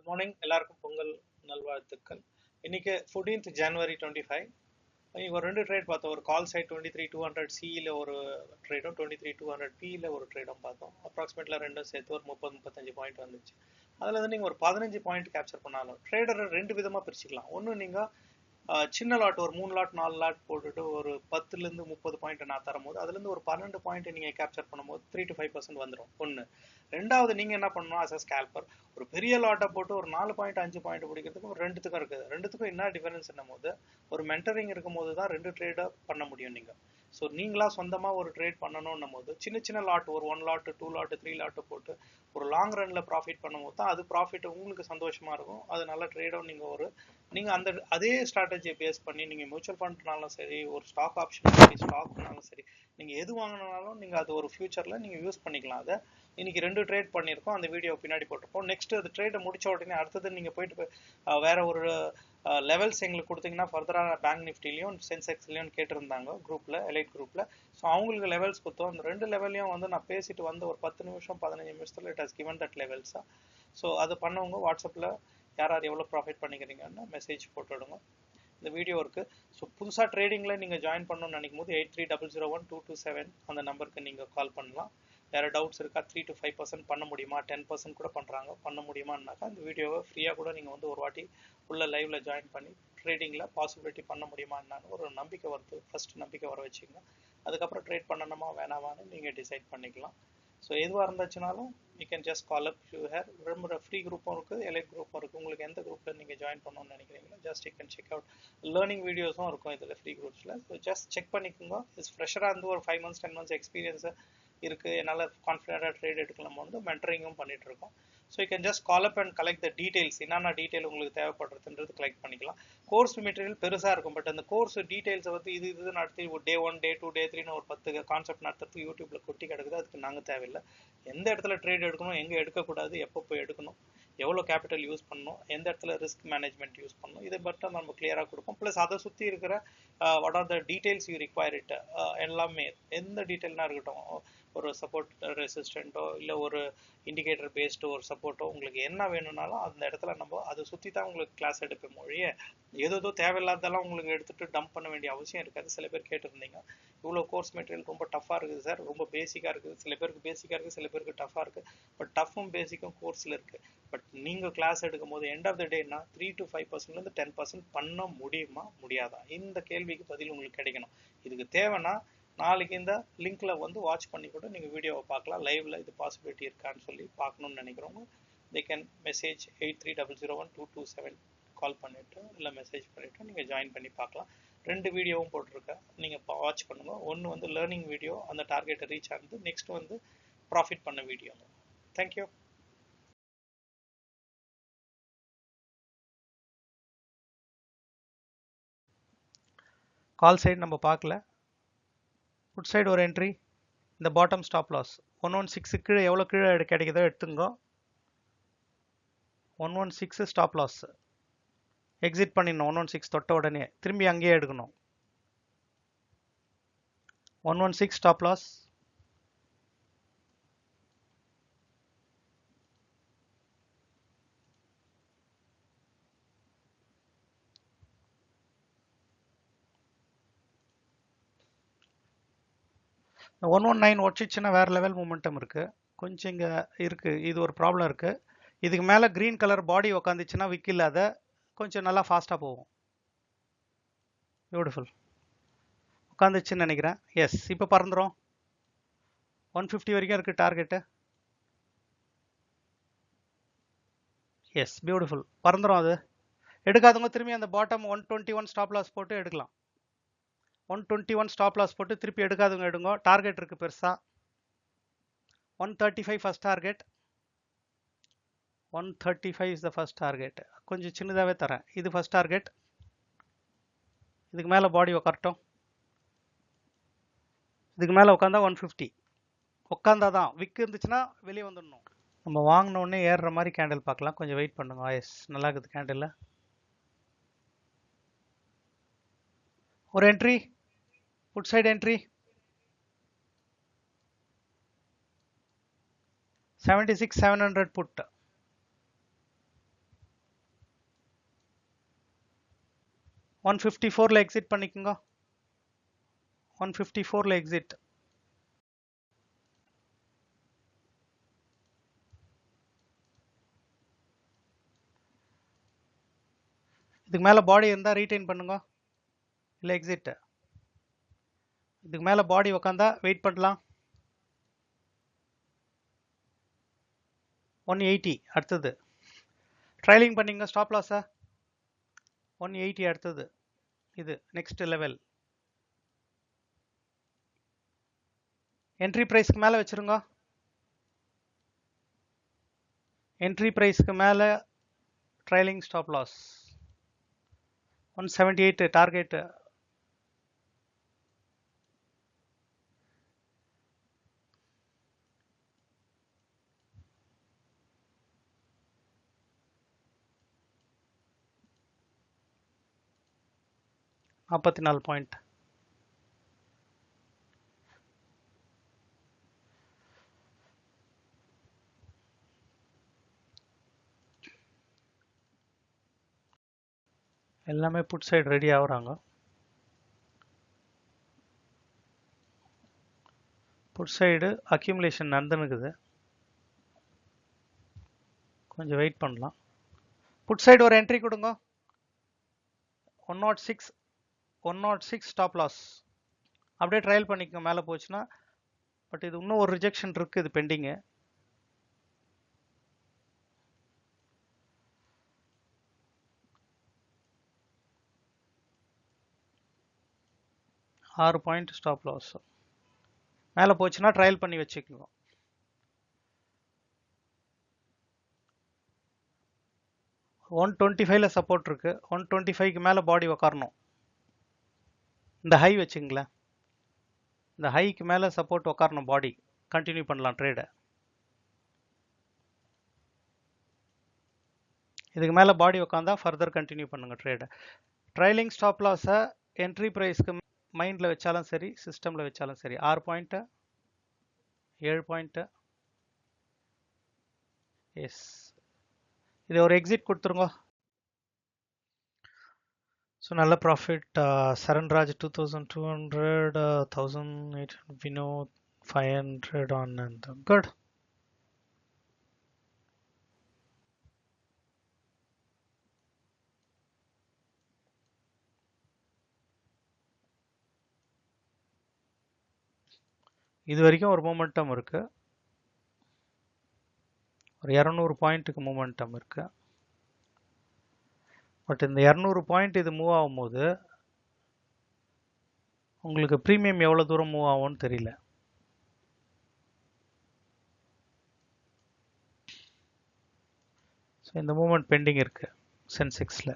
Good morning எல்லாருக்கும் பொங்கல் நல்வாழ்த்துக்கள். இன்னைக்கு ஃபோர்டீன்த் ஜனவரி டுவெண்ட்டி ஃபைவ் இன்னைக்கு ஒரு ரெண்டு ட்ரேட் பார்த்தோம். ஒரு call side twenty three two hundred சியில் ஒரு ட்ரேடும் டுவெண்ட்டி த்ரீ டூ ஹண்ட்ரட் பியில் ஒரு ட்ரேடும் பார்த்தோம். அப்ராக்சிமேட்டில் ரெண்டும் சேர்த்து ஒரு முப்பது முப்பத்தஞ்சு பாயிண்ட் வந்துச்சு. அதில் வந்து நீங்கள் ஒரு பதினஞ்சு பாயிண்ட் கேப்சர் பண்ணாலும் ட்ரேடரை ரெண்டு விதமாக பிரிச்சுக்கலாம். ஒன்று நீங்கள் சின்ன லாட் ஒரு மூணு லாட் நாலு லாட் போட்டுட்டு ஒரு பத்துலேருந்து முப்பது பாயிண்ட் நான் தரும்போது அதுலேருந்து ஒரு பன்னெண்டு பாயிண்ட் நீங்கள் கேப்சர் பண்ணும்போது த்ரீ டு ஃபைவ் பர்சன்ட் வந்துடும் ஒன்று ரெண்டாவது நீங்கள் என்ன பண்ணணும் அஸ் அ ஸ்கேல்பர் ஒரு பெரிய லாட்டை போட்டு ஒரு நாலு பாயிண்ட் அஞ்சு பாயிண்ட் பிடிக்கிறதுக்கும் ரெண்டுத்துக்கும் இருக்குது. ரெண்டுத்துக்கும் என்ன டிஃபரன்ஸ் என்னும் போது ஒரு மென்டரிங் இருக்கும் போது தான் ரெண்டு ட்ரேடாக பண்ண முடியும் நீங்கள் ஸோ நீங்களா சொந்தமாக ஒரு ட்ரேட் பண்ணணும்னும் போது சின்ன சின்ன லாட் ஒரு one lot two lot three lot போட்டு ஒரு லாங் ரன்ல ப்ராஃபிட் பண்ணும்போது தான் அது ப்ராஃபிட் உங்களுக்கு சந்தோஷமா இருக்கும். அது நல்ல ட்ரேடும் நீங்கள் ஒரு நீங்கள் அந்த அதே ஸ்ட்ராட்டஜியை பேஸ் பண்ணி நீங்கள் மியூச்சுவல் ஃபண்ட்னாலும் சரி ஒரு ஸ்டாக் ஆப்ஷன் சரி ஸ்டாக்னாலும் சரி நீங்கள் எது வாங்கினாலும் நீங்கள் அது ஒரு ஃபியூச்சரில் நீங்கள் யூஸ் பண்ணிக்கலாம். அதை இன்னைக்கு ரெண்டு ட்ரேட் பண்ணியிருக்கோம். அந்த வீடியோ பின்னாடி போட்டிருப்போம். நெக்ஸ்ட் அது ட்ரேடை முடிச்ச உடனே அடுத்தது நீங்கள் போயிட்டு வேற ஒரு லெவல்ஸ் எங்களுக்கு கொடுத்தீங்கன்னா ஃபர்தராக பேங்க் நிஃப்டிலையும் சென்செக்ஸ்லையும் கேட்டிருந்தாங்க குரூப்பில் எலைட் குரூப்பில் ஸோ அவங்களுக்கு லெவல்ஸ் கொடுத்தோம். அந்த ரெண்டு லெவலையும் வந்து நான் பேசிட்டு வந்து ஒரு பத்து நிமிஷம் பதினஞ்சு நிமிஷத்தில் இட் ஹஸ் கிவன் தட் லெவல்ஸாக ஸோ அது பண்ணவங்க வாட்ஸ்அப்பில் யார் யார் எவ்வளோ ப்ராஃபிட் பண்ணிக்கிறீங்கன்னு மெசேஜ் போட்டுவிடுங்க இந்த வீடியோ இருக்குது ஸோ புதுசாக ட்ரேடிங்கில் நீங்கள் ஜாயின் பண்ணணும்னு நினைக்கும் போது eight three double zero one two two seven அந்த நம்பருக்கு நீங்கள் கால் பண்ணலாம். வேறு டவுட்ஸ் இருக்கா? த்ரீ டு ஃபைவ் பர்சன்ட் பண்ண முடியுமா? டென் பர்சன்ட் கூட பண்ணுறாங்க பண்ண முடியுமான்னாக்கா இந்த வீடியோவை ஃப்ரீயாக கூட நீங்கள் வந்து ஒரு வாட்டி உள்ள லைவ்ல ஜாயின் பண்ணி ட்ரேடிங்கில் பாசிபிலிட்டி பண்ண முடியுமான்னு ஒரு நம்பிக்கை வருது. ஃபர்ஸ்ட் நம்பிக்கை வர வச்சுங்க அதுக்கப்புறம் ட்ரேட் பண்ணணுமா வேணாமான்னு நீங்கள் டிசைட் பண்ணிக்கலாம். ஸோ எதுவாக இருந்துச்சுனாலும் you can just call up you here விரும்புகிற ஃப்ரீ குரூப்பும் இருக்குது எலைட் குரூப்பும் இருக்குது. உங்களுக்கு எந்த குரூப்பில் நீங்கள் ஜாயின் பண்ணணும்னு நினைக்கிறீங்களோ just you can check out learning வீடியோஸும் இருக்கும் இதில் ஃப்ரீ குரூப்ஸில் ஸோ ஜஸ்ட் செக் பண்ணிக்கோங்க. இஸ் ஃப்ரெஷராக இருந்து ஒரு ஃபைவ் மந்த்ஸ் டென் மந்த்ஸ் எக்ஸ்பீரியன்ஸை இருக்குது என்னால் கான்ஃபிடென்ட்டாக ட்ரேட் எடுக்கலாம் வந்து மென்டரிங்கும் பண்ணிகிட்டு இருக்கோம். So you can just call up and collect the details என்னென்ன டீட்டெயில் உங்களுக்கு தேவைப்படுறதுன்றது கலெக்ட் பண்ணிக்கலாம். கோர்ஸ் மெட்டீரியல் பெருசாக இருக்கும். பட் அந்த கோர்ஸ் டீடைல்ஸை வந்து இது இது நடத்தி ஒரு டே ஒன் டே டூ டே த்ரீன்னு ஒரு பத்து கான்செப்ட் நடத்துறதுக்கு யூடியூப்பில் கொட்டி கிடக்குது. அதுக்கு நாங்கள் தேவையில்லை. எந்த இடத்துல ட்ரேட் எடுக்கணும் எங்கே எடுக்கக்கூடாது எப்போ போய் எடுக்கணும் எவ்வளோ கேபிட்டல் யூஸ் பண்ணணும் எந்த இடத்துல ரிஸ்க் மேனேஜ்மெண்ட் யூஸ் பண்ணணும் இதை மட்டும் நம்ம கிளியராக கொடுப்போம். ப்ளஸ் அதை சுற்றி இருக்கிற what are the details you require it எல்லாமே எந்த டீட்டெயில்னா இருக்கட்டும் ஒரு சப்போர்ட் ரெசிஸ்டண்ட்டோ இல்லை ஒரு இண்டிகேட்டர் பேஸ்டு ஒரு சப்போர்ட்டோ உங்களுக்கு என்ன வேணும்னாலும் அந்த இடத்துல நம்ம அதை சுற்றி தான் உங்களுக்கு கிளாஸ் எடுப்போம் மொழிய ஏதோ ஏதோ தேவையில்லாதெல்லாம் உங்களுக்கு எடுத்துகிட்டு டம்ப் பண்ண வேண்டிய அவசியம் இருக்காது. சில பேர் கேட்டிருந்தீங்க. இவ்வளோ கோர்ஸ் மெட்டீரியல் ரொம்ப டஃப்பாக இருக்குது சார் ரொம்ப பேசிக்காக இருக்குது. சில பேருக்கு பேசிக்காக இருக்குது சில பேருக்கு டஃப்பாக இருக்குது பட் டஃப்பும் பேசிக்கும் கோர்ஸில் இருக்குது பட் நீங்கள் கிளாஸ் எடுக்கும் போது எண்ட் ஆஃப் த டேனா த்ரீ டு ஃபைவ் பர்சன்ட்லேருந்து டென் பர்சன்ட் பண்ண முடியுமா முடியாதா? இந்த கேள்விக்கு பதில் உங்களுக்கு கிடைக்கணும். இதுக்கு தேவைன்னா நாளைக்கு இந்த லிங்க்ல வந்து வாட்ச் பண்ணி கூட நீங்கள் வீடியோவை பார்க்கலாம். லைவ்ல இது பாசிபிலிட்டி இருக்கான்னு சொல்லி பார்க்கணும்னு நினைக்கிறவங்க they can message eight three double zero one two two seven call பண்ணிவிட்டு இல்லை மெசேஜ் பண்ணிவிட்டு நீங்கள் ஜாயின் பண்ணி பார்க்கலாம். ரெண்டு வீடியோவும் போட்டிருக்கேன் நீங்கள் வாட்ச் பண்ணுங்க. ஒன்று வந்து லேர்னிங் வீடியோ அந்த டார்கெட்டை ரீச் ஆகுது நெக்ஸ்ட் வந்து ப்ராஃபிட் பண்ண வீடியோ தேங்க்யூ கால் சைடு நம்ம பார்க்கல. புட் சைடு ஒரு என்ட்ரி இந்த bottom stop loss one one six கீழே எவ்வளோ கீழே கிடைக்குதோ எடுத்துங்கோ. One one six stop loss exit பண்ணிடணும். ஒன் ஒன் சிக்ஸ் தொட்ட உடனே. திரும்பி அங்கேயே எடுக்கணும். One one six stop loss one one nine ஒடிச்சிச்சுன்னா வேறு லெவல் மூமெண்டம் இருக்குது கொஞ்சம் இங்கே இருக்குது இது ஒரு ப்ராப்ளம் இருக்குது இதுக்கு மேலே க்ரீன் கலர் பாடி உக்காந்துச்சுன்னா விக் இல்லாத கொஞ்சம் நல்லா ஃபாஸ்ட்டாக போகும். பியூட்டிஃபுல் உட்காந்துச்சுன்னு நினைக்கிறேன். எஸ் இப்போ பறந்துடும் ஒன் ஃபிஃப்டி வரைக்கும் இருக்குது டார்கெட்டு எஸ் பியூட்டிஃபுல் பறந்துடும் அது. எடுக்காதவங்க திரும்பி அந்த bottom one twenty one stop loss போட்டு எடுக்கலாம். One twenty one stop loss போட்டு திருப்பி எடுக்காதவங்க எடுங்க. டார்கெட் இருக்குது பெருசாக one thirty five first target one thirty five is the first target கொஞ்சம் சின்னதாகவே தரேன். இது ஃபஸ்ட் டார்கெட் இதுக்கு மேலே பாடி உக்காரட்டும். இதுக்கு மேலே உட்காந்தா ஒன் ஃபிஃப்டி உட்காந்தா தான். விக் இருந்துச்சுன்னா வெளியே வந்துடணும். நம்ம வாங்கினோடனே ஏறுற மாதிரி கேண்டில் பார்க்கலாம். கொஞ்சம் வெயிட் பண்ணுங்க. Ah, எஸ் நல்லா இருக்குது கேண்டில் ஒரு entry put side entry side six seven hundred put. One fifty ஃபோரில் எக்ஸிட் பண்ணிக்கோங்க ஒன் ஃபிஃப்டி ஃபோரில் எக்ஸிட் இதுக்கு மேலே பாடி இருந்தால் ரீட்டைன் பண்ணுங்க. இல்லை எக்ஸிட்டு இதுக்கு மேலே பாடி உக்காந்தா வெயிட் பண்ணலாம். ஒன் எயிட்டி அடுத்தது. ட்ரைலிங் பண்ணிங்க ஸ்டாப் லாஸா ஒன் எயிட்டி அடுத்தது. இது நெக்ஸ்ட் லெவல் என்ட்ரி ப்ரைஸ்க்கு மேலே வச்சுருங்க. என்ட்ரி ப்ரைஸ்க்கு மேலே trailing stop loss one seventy eight target நாற்பத்தி நாலு பாயிண்ட் எல்லாமே புட் சைடு ரெடி ஆகுறாங்க. புட் சைடு அக்யூமுலேஷன் நடந்துனுக்குது. கொஞ்சம் வெயிட் பண்ணலாம். புட் சைடு ஒரு என்ட்ரி கொடுங்க. One nought six one nought six stop loss அப்படியே ட்ரையல் பண்ணிக்கோங்க மேலே போச்சுன்னா. பட் இது இன்னும் ஒரு ரிஜெக்ஷன் இருக்குது இது பெண்டிங்கு ஆறு பாயிண்ட் ஸ்டாப் லாஸ் மேலே போச்சுன்னா ட்ரையல் பண்ணி வச்சுக்கோங்க. ஒன் டுவெண்ட்டி ஃபைவ்ல சப்போர்ட் இருக்குது ஒன் டுவெண்ட்டி ஃபைவ்க்கு மேலே பாடி உக்காரணும். இந்த ஹை வச்சுங்களேன். இந்த ஹைக்கு மேலே சப்போர்ட் உக்காரணும் பாடி கண்டினியூ பண்ணலாம் ட்ரேடை இதுக்கு மேலே பாடி உக்காந்தா ஃபர்தர் கண்டினியூ பண்ணுங்க ட்ரேடை ட்ரைலிங் ஸ்டாப் லாஸை என்ட்ரி ப்ரைஸ்க்கு மைண்டில் வச்சாலும் சரி சிஸ்டமில் வச்சாலும் சரி. ஆறு பாயிண்ட்டு ஏழு பாயிண்ட்டு எஸ் இது ஒரு எக்ஸிட் கொடுத்துருங்க. ஸோ நல்ல profit uh, Saranraj two thousand two hundred thousand eight Vino five hundred on அந்த குட் இது வரைக்கும் ஒரு மூமெண்டம் இருக்குது ஒரு இரநூறு பாயிண்ட்டுக்கு மூமெண்டம் இருக்குது பட் இந்த இரநூறு பாயிண்ட் இது மூவ் ஆகும்போது உங்களுக்கு ப்ரீமியம் எவ்வளோ தூரம் மூவ் ஆகும்னு தெரியல. ஸோ இந்த மூமெண்ட் பெண்டிங் இருக்கு சென்செக்ஸில்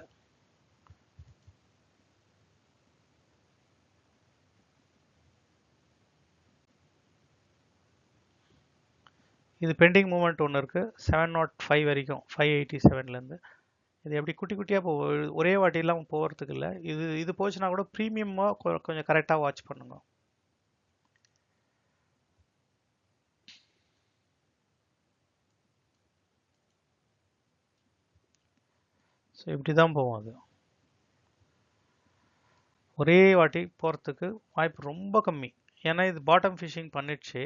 இது பெண்டிங் மூமெண்ட் ஒன்று இருக்குது செவன் நாட் ஃபைவ் வரைக்கும் ஃபைவ் எயிட்டி செவன்லேருந்து இது எப்படி குட்டி குட்டியாக போ ஒரே வாட்டிலாம் போகிறதுக்கு இல்லை. இது இது போச்சுன்னா கூட ப்ரீமியமாக கொஞ்சம் கரெக்டாக வாட்ச் பண்ணுங்க. ஸோ இப்படி தான் போகும் அது. ஒரே வாட்டி போகிறதுக்கு வாய்ப்பு ரொம்ப கம்மி. ஏன்னா இது பாட்டம் ஃபிஷிங் பண்ணிடுச்சு.